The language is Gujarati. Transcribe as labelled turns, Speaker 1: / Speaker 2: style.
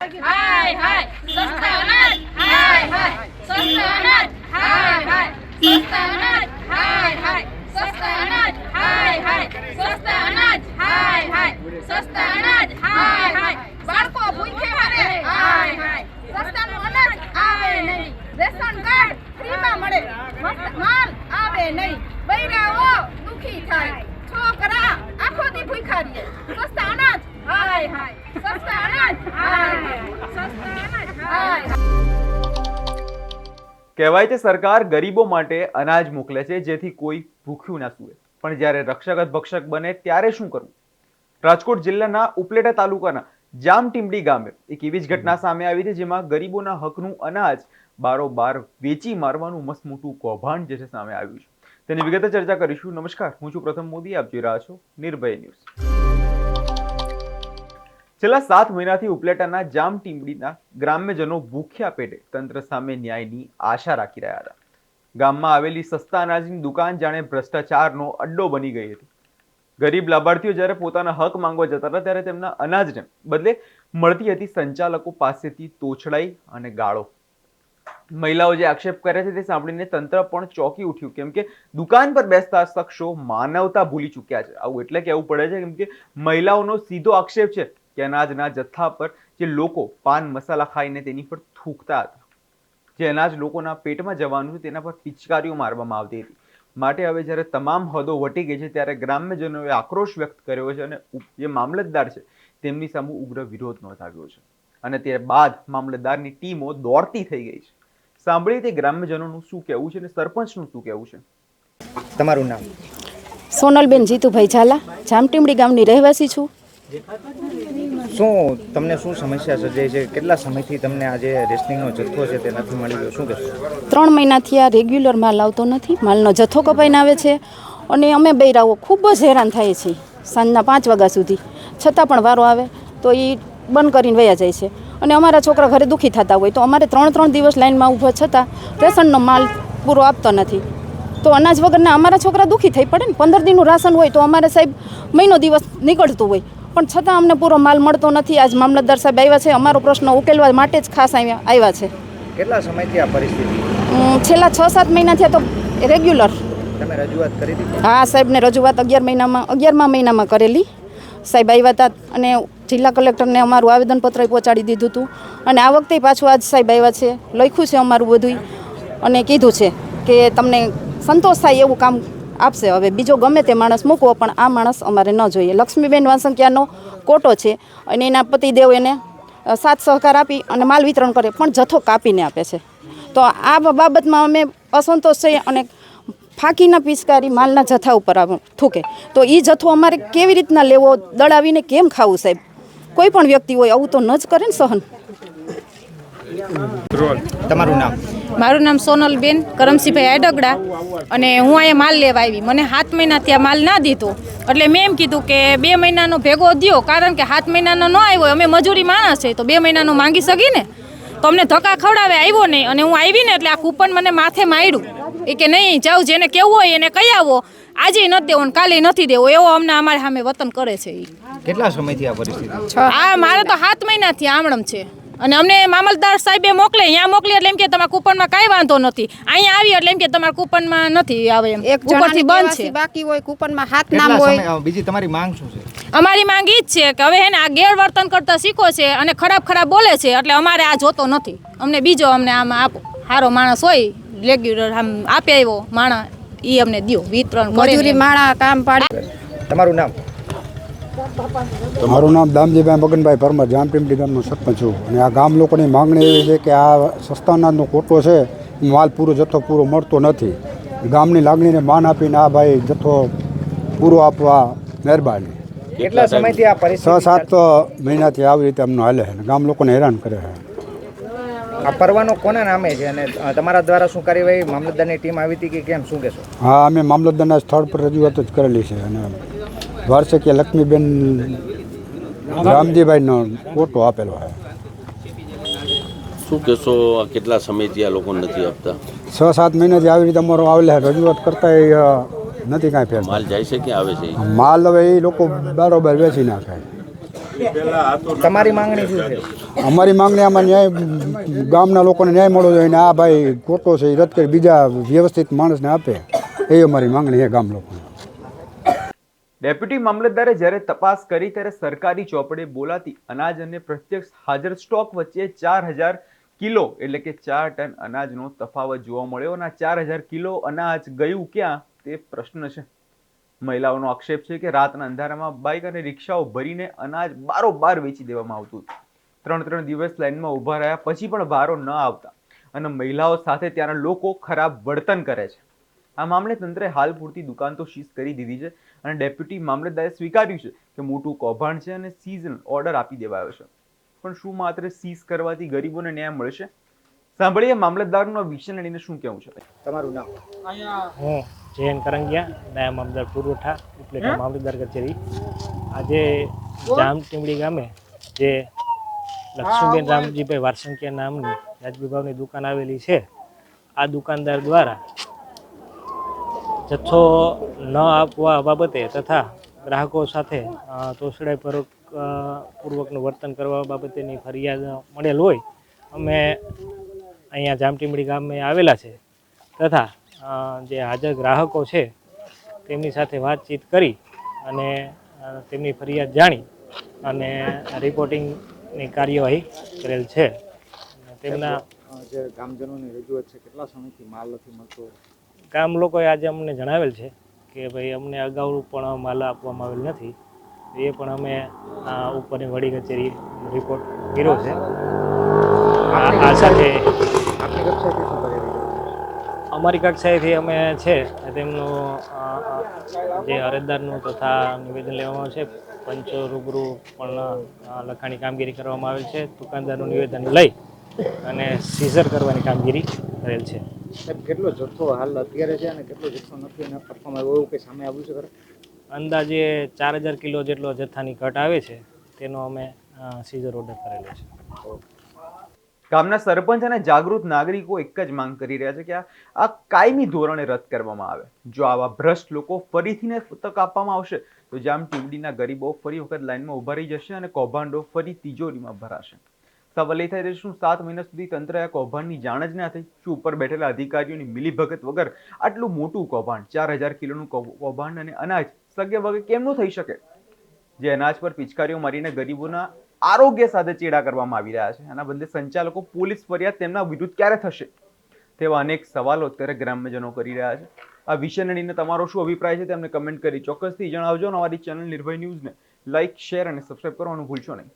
Speaker 1: હાય હાય સસ્તા અનાજ હાય હાય સસ્તા અનાજ હાય હાય સસ્તા અનાજ હાય હાય સસ્તા અનાજ હાય હાય સસ્તા અનાજ હાય હાય સસ્તા અનાજ હાય હાય બાળકો ભૂખે મરે હાય હાય સસ્તાનું અનાજ આવે નહીં રેશન કાર્ડ ફ્રીમાં મળે મફત માલ આવે નહીં બૈરાઓ દુખી થાય છોકરા આખો દી ભૂખ્યા રહે સસ્તા અનાજ હાય હાય સસ્તા અનાજ હાય હાય સસ્તા અનાજ હાય
Speaker 2: કહેવાય છે સરકાર ગરીબો માટે અનાજ મોકલે છે જેથી કોઈ ભૂખ્યું ના સૂવે. પણ જ્યારે રક્ષક ભક્ષક બને ત્યારે શું કરવું? રાજકોટ જિલ્લાના ઉપલેટા તાલુકાના જામટીમડી ગામે એક એવી જ ઘટના સામે આવી છે જેમાં ગરીબોના હકનું અનાજ બારોબાર વેચી મારવાનું મસ્ત મોટું કૌભાંડ જે છે સામે આવ્યું છે. તેની વિગતે ચર્ચા કરીશું. નમસ્કાર હું છું પ્રથમ મોદી આપ જોઈ રહ્યા છો નિર્ભય ન્યૂઝ. છેલ્લા સાત મહિનાથી ઉપલેટાના જામ ટીમડીના ગ્રામ્યજનો ભૂખ્યા પેટે તંત્ર સામે ન્યાયની આશા રાખી રહ્યા હતા. ગામમાં આવેલી સસ્તા અનાજની દુકાન જાણે ભ્રષ્ટાચારનો અડ્ડો બની ગઈ હતી. ગરીબ લાભાર્થીઓ જ્યારે પોતાના હક માંગવા જતા હતા ત્યારે તેમના અનાજને બદલે મળતી હતી સંચાલકો પાસેથી તોછડાઈ અને ગાળો. મહિલાઓ જે આક્ષેપ કરે છે તે સાંભળીને તંત્ર પણ ચોંકી ઉઠ્યું, કેમ કે દુકાન પર બેસતા શખ્સો માનવતા ભૂલી ચૂક્યા છે. આવું એટલે કહેવું પડે છે, કેમ કે મહિલાઓનો સીધો આક્ષેપ છે કે અનાજના જથ્થા પર જે લોકો પાન મસાલા ખાઈને તેની પર થૂકતા હતા. જે અનાજ લોકોના પેટમાં જવાનું છે તેના પર પિચકારીઓ મારવામાં આવતી હતી. માટે હવે જ્યારે તમામ હદો વટી ગઈ છે ત્યારે ગ્રામ્યજનોએ આક્રોશ વ્યક્ત કર્યો છે અને જે મામલતદાર છે તેમની સામે ઉગ્ર વિરોધ નોંધાવ્યો છે. અને ત્યારબાદ મામલતદારની ટીમો દોડતી થઈ ગઈ છે. સાંભળી તે ગ્રામ્યજનોનું શું કહેવું છે અને સરપંચનું શું કહેવું છે?
Speaker 3: તમારું નામ?
Speaker 4: સોનલબેન જીતુભાઈ ઝાલા. જામટીમડી ગામની રહેવાસી છું.
Speaker 3: શું તમને શું સમસ્યા સર્જાઈ છે કેટલા સમયથી તમને આ જે જથ્થો છે તે નથી મળી ગયો શું કહેશો?
Speaker 4: ત્રણ મહિનાથી આ રેગ્યુલર માલ આવતો નથી. માલનો જથ્થો કપાઈને આવે છે અને અમે બૈરાઓ ખૂબ જ હેરાન થાય છે સાંજના પાંચ વાગ્યા સુધી. છતાં પણ વારો આવે તો એ બંધ કરીને વયા જાય છે. અને અમારા છોકરા ઘરે દુઃખી થતા હોય તો અમારે ત્રણ ત્રણ દિવસ લાઇનમાં ઊભા છતાં રેશનનો માલ પૂરો આપતો નથી. તો અનાજ વગરના અમારા છોકરા દુઃખી થઈ પડે ને? પંદર દિનનું રાશન હોય તો અમારે સાહેબ મહિનો દિવસ નીકળતું હોય. પણ છતાં અમને પૂરો માલ મળતો નથી. આજ મામલતદાર સાહેબ આવ્યા છે. અમારો પ્રશ્ન ઉકેલવા માટે જ ખાસ આવ્યા આવ્યા છે.
Speaker 3: કેટલા સમયથી આ પરિસ્થિતિ?
Speaker 4: છેલ્લા છ સાત મહિના થયા તો રેગ્યુલર.
Speaker 3: તમે રજૂઆત કરી
Speaker 4: હા સાહેબને રજૂઆત અગિયાર મહિનામાં અગિયારમા મહિનામાં કરેલી. સાહેબ આવ્યા હતા અને જિલ્લા કલેક્ટરને અમારું આવેદનપત્ર પહોંચાડી દીધું હતું અને આ વખતે પાછું આજ સાહેબ આવ્યા છે. લખ્યું છે અમારું બધું અને કીધું છે કે તમને સંતોષ થાય એવું કામ આપશે. હવે બીજો ગમે તે માણસ મૂકવો, પણ આ માણસ અમારે ન જોઈએ. લક્ષ્મીબેન વાંસંકિયાનો કોટો છે અને એના પતિદેવ એને સાત સહકાર આપી અને માલ વિતરણ કરે, પણ જથ્થો કાપીને આપે છે. તો આ બાબતમાં અમે અસંતોષ છીએ અને ફાંકીના પિચકારી માલના જથ્થા ઉપર થૂકે. તો એ જથ્થો અમારે કેવી રીતના લેવો, દળાવીને કેમ ખાવું સાહેબ? કોઈ પણ વ્યક્તિ હોય, આવું તો ન જ કરે ને સહન.
Speaker 3: તમારું નામ?
Speaker 5: મારું નામ સોનલબેન કરમસીભાઈ આડગડા. અને હું અહીંયા માલ લેવા આવી. મને સાત મહિના ત્યાં માલ ના દીધો. એટલે મેં એમ કીધું કે બે મહિનાનો ભેગો દ્યો કારણ કે સાત મહિનાનો ન આવ્યો અમે મજૂરી માણસ છે તો બે મહિનાનો માંગી શકી ને તો અમને ધક્કા ખવડાવે આવ્યો નહીં. અને હું આવી ને એટલે આ કૂપન મને માથે માર્યું. એ કે નહીં જાઉં જેને કેવું હોય એને કહી આવો. આજે નથી દેવો ને કાલે નથી દેવો. એવો અમને અમારે સામે વતન કરે છે
Speaker 3: કેટલા સમયથી આ પરિસ્થિતિ?
Speaker 5: આ મારે તો સાત મહિનાથી આમણમ છે. અને અમને મામલતદાર સાહેબે મોકલે અહીંયા મોકલી એટલે એમ કે તમારા કૂપનમાં કાંઈ વાંધો નથી. અહીંયા આવી એટલે એમ કે તમારા કૂપનમાં નથી આવે એમ.
Speaker 6: એક
Speaker 5: ઉપરથી બંધ છે.
Speaker 6: બાકી હોય કૂપનમાં હાથ નામ હોય.
Speaker 3: બીજી તમારી માંગ શું છે?
Speaker 5: અમારી માંગ ઈ જ છે કે હવે હે ને આ ગેરવર્તન કરતા શીખો છે અને ખરાબ ખરાબ બોલે છે એટલે અમારે આ જોતો નથી. અમને બીજો અમને આમ આપો સારો માણસ હોય રેગ્યુલર આમ આપે આવ્યો માણસ એ અમને દ્યો વિતરણ
Speaker 6: મજૂરી. માણા કામ પાડે.
Speaker 3: તમારું નામ?
Speaker 7: મારું નામ દામજીભાઈ મગનભાઈ પરમાર જામટીમડી ગામનો સરપંચ છું. અને આ ગામ લોકોની માંગણી એવી છે કે આ સસ્તા અનાજનો કોટો છે માલ પૂરો જથ્થો પૂરો મળતો નથી. ગામની લાગણીને માન આપીને આ ભાઈ જથ્થો પૂરો આપવા મહેરબાની.
Speaker 3: કેટલા સમયથી આ
Speaker 7: છ સાત મહિનાથી આવી રીતે અમને હાલે છે ગામ લોકોને હેરાન કરે છે.
Speaker 3: આ પરવાનો કોના નામે છે? અને તમારા દ્વારા શું કાર્યવાહી મામલતદારની ટીમ આવી હતી કે કેમ? શું કહેશો?
Speaker 7: હા અમે મામલતદારના સ્થળ પર રજૂઆત જ કરેલી છે અને વાર્ષિકીય લક્ષ્મીબેન રામજીભાઈનો કોટો આપેલો છે.
Speaker 8: શું કહેશો આ કેટલા સમયથી આ લોકો નથી આપતા
Speaker 7: છ સાત મહિનાથી આવી રીતે અમારો આવેલા છે. રજૂઆત કરતા નથી કાંઈ ફેર.
Speaker 8: માલ જાય છે કે આવે છે?
Speaker 7: માલ હવે એ લોકો બરોબર વેચી નાખે.
Speaker 3: તમારી માંગણી શું છે?
Speaker 7: અમારી માંગણી આમાં ન્યાય ગામના લોકોને ન્યાય મળવો જોઈએ અને આ ભાઈ ખોટો છે એ રદ કરી બીજા વ્યવસ્થિત માણસને આપે. એ અમારી માંગણી છે ગામ લોકોની.
Speaker 2: ડેપ્યુટી મામલતદારે જ્યારે તપાસ કરી ત્યારે સરકારી ચોપડે બોલાતી અનાજ અને પ્રત્યક્ષ હાજર સ્ટોક વચ્ચે ચાર હજાર કિલો એટલે કે ચાર ટન અનાજનો તફાવત જોવા મળ્યો અને ચાર હજાર કિલો અનાજ ગયું ક્યાં તે પ્રશ્ન છે. મહિલાઓનો આક્ષેપ છે કે રાતના અંધારામાં બાઇક અને રિક્ષાઓ ભરીને અનાજ બારોબાર વેચી દેવામાં આવતું ત્રણ ત્રણ દિવસ લાઇનમાં ઊભા રહ્યા પછી પણ ભારો ન આવતા અને મહિલાઓ સાથે ત્યાંના લોકો ખરાબ વર્તન કરે છે. આ મામલે તંત્રે હાલ પૂરતી દુકાન તો સીઝ કરી દીધી છે અને ડેપ્યુટી મામલતદારે સ્વીકાર્યું છે કે મોટું કૌભાંડ છે અને સીઝન ઓર્ડર આપી દેવાયો છે. પણ શું માત્ર સીઝ કરવાથી ગરીબોને ન્યાય મળશે? સાંભળીએ મામલતદારનું આ વિષયને લઈને શું કહેવું છે?
Speaker 3: તમારું નામ?
Speaker 9: હું જયંત કરંગિયા નાયબ મામલતદાર પુરવઠા ઉપલેટા મામલતદાર કચેરી. આજે જામ ટીમડી ગામે જે લક્ષ્મીબેન રામજીભાઈ વારસંકિયા નામની વ્યાજબી વિભાગની દુકાન આવેલી છે. આ દુકાનદાર દ્વારા જથ્થો ન આપવા બાબતે તથા ગ્રાહકો સાથે અ, તોછડાઈપૂર્વક પૂર્વકનું વર્તન કરવા બાબતેની ફરિયાદ મળેલ હોય અમે અહીંયા જામટીમડી ગામે આવેલા છે. તથા જે હાજર ગ્રાહકો છે તેમની સાથે વાતચીત કરી અને તેમની ફરિયાદ જાણી અને રિપોર્ટિંગની કાર્યવાહી કરેલ છે. તેમના
Speaker 3: જે ગામજનોની રજૂઆત છે કેટલા સમયથી માલ નથી મળતો?
Speaker 9: ગામ લોકોએ આજે અમને જણાવેલ છે કે ભાઈ અમને અગાઉ પણ માલ આપવામાં આવેલ નથી. એ પણ અમે આ ઉપરની વડી કચેરી રિપોર્ટ કર્યો છે. આ સાથે અમારી કક્ષાએથી અમે છે. તેમનું જે અરજદારનું તથા નિવેદન લેવામાં આવે છે પંચો રૂબરૂ પણ લખાણી કામગીરી કરવામાં આવેલ છે. દુકાનદારનું નિવેદન લઈ અને સીઝર કરવાની કામગીરી કરેલ છે.
Speaker 3: સાહેબ કેટલો જથ્થો હાલ અત્યારે છે અને કેટલો જથ્થો નથી અને આપવામાં આવ્યો એવું કંઈ સામે આવ્યું છે ખરે?
Speaker 9: અંદાજે ચાર હજાર કિલો જેટલો જથ્થાની ઘટ આવે છે તેનો અમે સીઝર ઓર્ડર કરેલો છે.
Speaker 2: ગામના સરપંચ અને જાગૃત નાગરિકો એક જ માંગ કરી રહ્યા છે કે આ આ કાયમી ધોરણે રદ કરવામાં આવે. જો આવા ભ્રષ્ટ લોકો ફરીથી ને તક આપવામાં આવશે તો જામ ટીમડીના ગરીબો ફરી વખત લાઈનમાં ઊભા રહી જશે અને કૌભાંડો ફરી તિજોરીમાં ભરાશે. સવાલ એ થાય શું સાત મહિના સુધી તંત્ર આ કૌભાંડની જાણ જ ના થઈ? શું ઉપર બેઠેલા અધિકારીઓની મિલીભગત વગર આટલું મોટું કૌભાંડ, ચાર હજાર કિલોનું કૌભાંડ અને અનાજ સગે વગે કેમનું થઈ શકે? જે અનાજ પર પિચકારીઓ મારીને ગરીબોના આરોગ્ય સાથે ચેડા કરવામાં આવી રહ્યા છે, આના બદલે સંચાલકો પોલીસ ફરિયાદ તેમના વિરુદ્ધ ક્યારે થશે? તેવા અનેક સવાલો અત્યારે ગ્રામ્યજનો કરી રહ્યા છે. આ વિષયને લઈને તમારો શું અભિપ્રાય છે તેમને કમેન્ટ કરી ચોક્કસથી જણાવજો અને અમારી ચેનલ નિર્ભય ન્યૂઝને લાઇક શેર અને સબસ્ક્રાઇબ કરવાનું ભૂલશો નહીં.